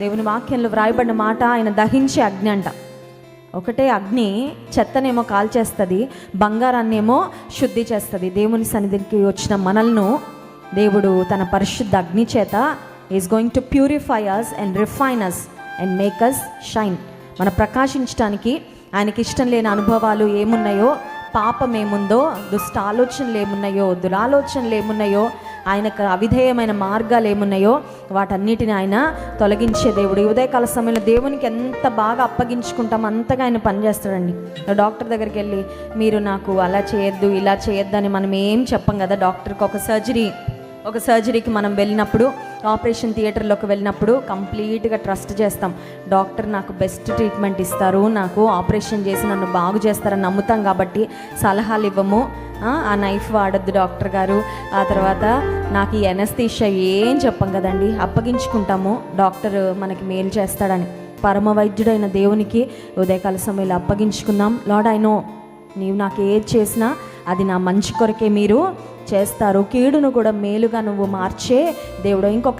దేవుని వాక్యంలో వ్రాయబడిన మాట ఆయన దహించే అగ్ని అంట. ఒకటే అగ్ని చెత్తనేమో కాల్చేస్తుంది బంగారాన్నేమో శుద్ధి చేస్తుంది. దేవుని సన్నిధికి వచ్చిన మనల్ను దేవుడు తన పరిశుద్ధ అగ్ని చేత is going to purify us and refine us and make us shine మన ప్రకాశించడానికి ఆయనకి ఇష్టం లేని అనుభవాలు ఏమున్నాయో పాపం ఏముందో దుష్ట ఆలోచనలు ఏమున్నాయో దురాలోచనలు ఏమున్నాయో ఆయనకు అవిధేయమైన మార్గాలు ఏమున్నాయో వాటన్నిటిని ఆయన తొలగించే దేవుడు. ఉదయకాల సమయంలో దేవునికి ఎంత బాగా అప్పగించుకుంటామో అంతగా ఆయన పనిచేస్తాడండి డాక్టర్ దగ్గరికి వెళ్ళి మీరు నాకు అలా చేయొద్దు ఇలా చేయొద్దు అని మనం ఏం చెప్పం కదా డాక్టర్కి. ఒక సర్జరీ ఒక సర్జరీకి మనం వెళ్ళినప్పుడు ఆపరేషన్ థియేటర్లోకి వెళ్ళినప్పుడు కంప్లీట్గా ట్రస్ట్ చేస్తాం. డాక్టర్ నాకు బెస్ట్ ట్రీట్మెంట్ ఇస్తారు నాకు ఆపరేషన్ చేసి నన్ను బాగు చేస్తారని నమ్ముతాం కాబట్టి సలహాలు ఇవ్వము ఆ నైఫ్ వాడద్దు డాక్టర్ గారు. ఆ తర్వాత నాకు ఈ ఎనస్థీషియా ఏం చెప్పం కదండి అప్పగించుకుంటాము. డాక్టర్ మనకి మేలు చేస్తాడని. పరమ వైద్యుడైన దేవునికి ఉదయకాల సమయంలో అప్పగించుకుందాం. లార్డ్ ఐ నో నీవు నాకు ఏది చేసినా అది నా మంచి కొరకే మీరు చేస్తారు. కీడును కూడా మేలుగా నువ్వు మార్చే దేవుడు. ఇంకొక